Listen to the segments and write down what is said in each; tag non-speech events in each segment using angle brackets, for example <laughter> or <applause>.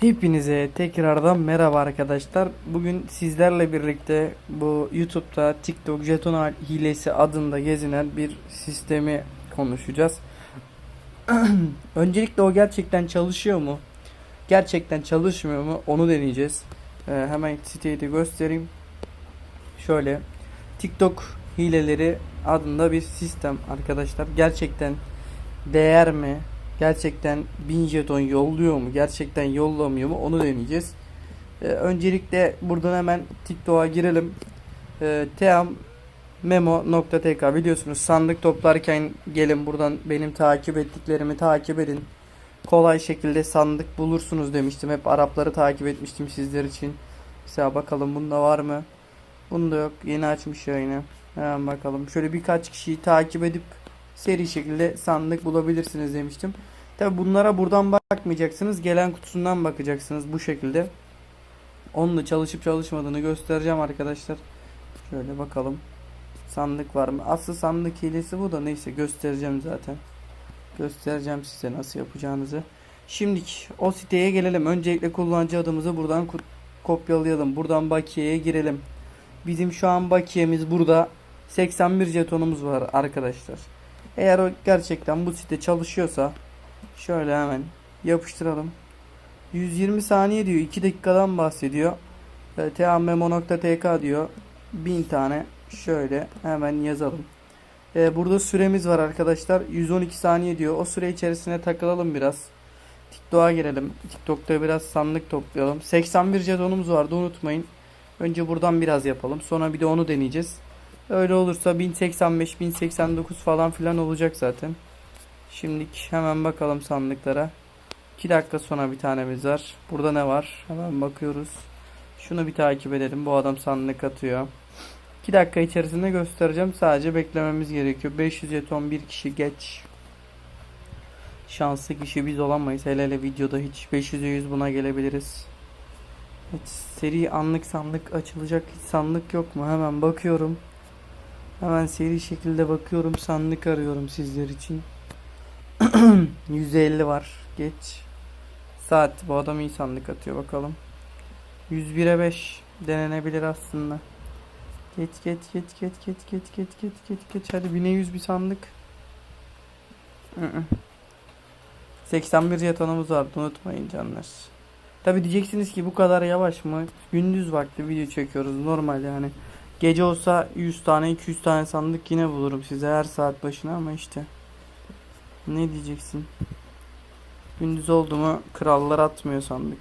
Hepinize tekrardan merhaba arkadaşlar. Bugün sizlerle birlikte bu YouTube'da TikTok jeton hilesi adında gezinen bir sistemi konuşacağız. <clears throat> Öncelikle o gerçekten çalışıyor mu? Gerçekten çalışmıyor mu? Onu deneyeceğiz. Ee, hemen siteyi de göstereyim. Şöyle TikTok hileleri adında bir sistem arkadaşlar. Gerçekten değer mi? Gerçekten 1000 jeton yolluyor mu? Gerçekten yollamıyor mu? Onu deneyeceğiz. Ee, öncelikle buradan hemen TikTok'a girelim. Ee, team memo.tk biliyorsunuz sandık toplarken gelin buradan benim takip ettiklerimi takip edin. Kolay şekilde sandık bulursunuz demiştim. Hep Arapları takip etmiştim sizler için. Mesela bakalım bunda var mı? Bunda yok. Yeni açmış yayını. Hemen bakalım. Şöyle birkaç kişiyi takip edip seri şekilde sandık bulabilirsiniz demiştim. Tabi bunlara buradan bakmayacaksınız. Gelen kutusundan bakacaksınız bu şekilde. Onun da çalışıp çalışmadığını göstereceğim arkadaşlar. Şöyle bakalım. Sandık var mı? Asıl sandık hilesi bu da neyse göstereceğim zaten. Göstereceğim size nasıl yapacağınızı. Şimdi o siteye gelelim. Öncelikle kullanıcı adımızı buradan kopyalayalım. Buradan bakiyeye girelim. Bizim şu an bakiyemiz burada 81 jetonumuz var arkadaşlar. Eğer o gerçekten bu site çalışıyorsa şöyle hemen yapıştıralım. 120 saniye diyor. 2 dakikadan bahsediyor. E, tammemo.tk diyor. 1000 tane şöyle hemen yazalım. E, burada süremiz var arkadaşlar. 112 saniye diyor. O süre içerisine takılalım biraz. TikTok'a girelim. TikTok'ta biraz sandık toplayalım. 81 jetonumuz vardı unutmayın. Önce buradan biraz yapalım. Sonra bir de onu deneyeceğiz. Öyle olursa 1085, 1089 falan filan olacak zaten. Şimdi hemen bakalım sandıklara. 2 dakika sonra bir tanemiz var. Burada ne var? Hemen bakıyoruz. Şunu bir takip edelim. Bu adam sandık atıyor. 2 dakika içerisinde göstereceğim. Sadece beklememiz gerekiyor. 500 jeton bir kişi geç. Şanslı kişi biz olamayız. Hele hele videoda hiç 500'e 100 buna gelebiliriz. Evet, seri anlık sandık açılacak. Hiç sandık yok mu? Hemen bakıyorum. Hemen seri şekilde bakıyorum. Sandık arıyorum sizler için. <clears throat> 150 var. Geç. Saat. Bu adam iyi sandık atıyor bakalım. 101'e 5 denenebilir aslında. Geç geç geç geç geç geç geç geç geç geç hadi 1000'e 100 bir sandık. Hı hı. 81 jetonumuz vardı unutmayın canlar. Tabi diyeceksiniz ki bu kadar yavaş mı? Gündüz vakti video çekiyoruz normal yani. Gece olsa 100 tane 200 tane sandık yine bulurum size her saat başına ama işte. Ne diyeceksin? Gündüz oldu mu krallar atmıyor sandık.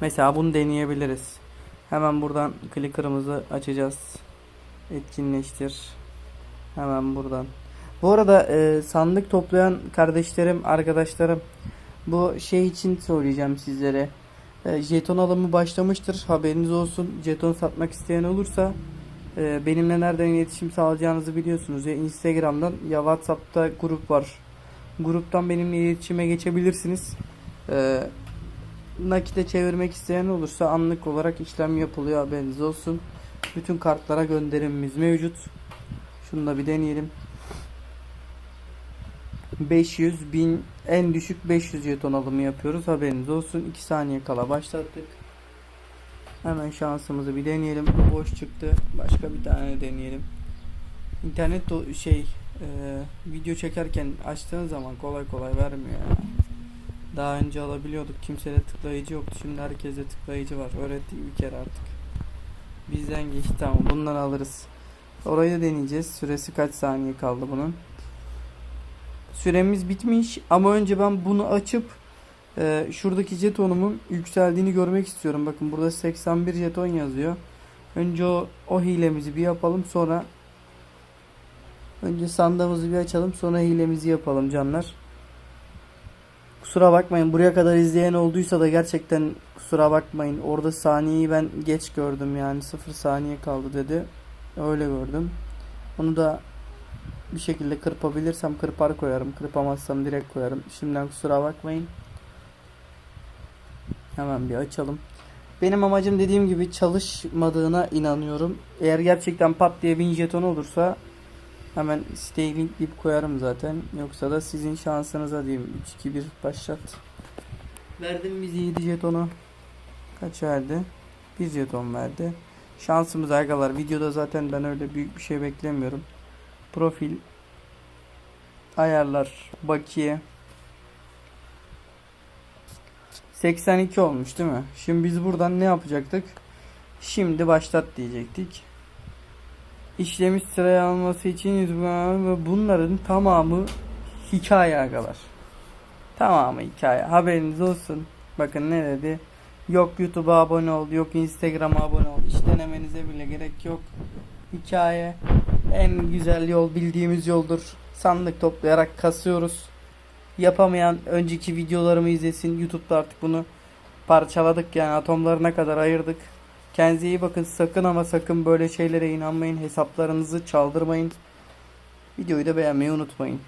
Mesela bunu deneyebiliriz. Hemen buradan clicker'ımızı açacağız. Etkinleştir. Hemen buradan. Bu arada e, sandık toplayan kardeşlerim, arkadaşlarım bu şey için söyleyeceğim sizlere. E, jeton alımı başlamıştır. Haberiniz olsun. Jeton satmak isteyen olursa e, benimle nereden iletişim sağlayacağınızı biliyorsunuz. Ya Instagram'dan ya WhatsApp'ta grup var. Gruptan benimle iletişime geçebilirsiniz. E, nakite çevirmek isteyen olursa anlık olarak işlem yapılıyor haberiniz olsun. Bütün kartlara gönderimimiz mevcut. Şunu da bir deneyelim. 500 bin en düşük 500 jeton alımı yapıyoruz. Haberiniz olsun. 2 saniye kala başlattık. Hemen şansımızı bir deneyelim. Boş çıktı. Başka bir tane deneyelim. İnternet şey e, video çekerken açtığın zaman kolay kolay vermiyor ya. daha önce alabiliyorduk. Kimsede tıklayıcı yoktu. Şimdi herkeste tıklayıcı var. Öğrettik bir kere artık. Bizden geçti tamam bundan alırız. Orayı da deneyeceğiz. Süresi kaç saniye kaldı bunun süremiz bitmiş ama önce ben bunu açıp e, şuradaki jetonumun yükseldiğini görmek istiyorum. Bakın burada 81 jeton yazıyor. Önce o, o hilemizi bir yapalım sonra önce sandığımızı bir açalım sonra hilemizi yapalım canlar. Kusura bakmayın buraya kadar izleyen olduysa da gerçekten kusura bakmayın. Orada saniyeyi ben geç gördüm yani 0 saniye kaldı dedi. Öyle gördüm. Onu da bir şekilde kırpabilirsem kırpar koyarım. Kırpamazsam direkt koyarım. Şimdiden kusura bakmayın. Hemen bir açalım. Benim amacım dediğim gibi çalışmadığına inanıyorum. Eğer gerçekten pat diye 1000 jeton olursa hemen siteyi linkleyip koyarım zaten. Yoksa da sizin şansınıza diyeyim. 3 2 1 başlat. Verdim bizi 7 jetonu. Kaç verdi? 1 jeton verdi. Şansımız agalar. Videoda zaten ben öyle büyük bir şey beklemiyorum. Profil ayarlar bakiye 82 olmuş değil mi? Şimdi biz buradan ne yapacaktık? Şimdi başlat diyecektik. İşlemiş sıraya alması için ve bunların tamamı hikaye agalar. Tamamı hikaye. Haberiniz olsun. Bakın ne dedi? Yok YouTube'a abone ol, yok Instagram'a abone ol. Hiç denemenize bile gerek yok. Hikaye en güzel yol bildiğimiz yoldur. Sandık toplayarak kasıyoruz. Yapamayan önceki videolarımı izlesin. YouTube'da artık bunu parçaladık yani atomlarına kadar ayırdık. Kendinize iyi bakın. Sakın ama sakın böyle şeylere inanmayın. Hesaplarınızı çaldırmayın. Videoyu da beğenmeyi unutmayın.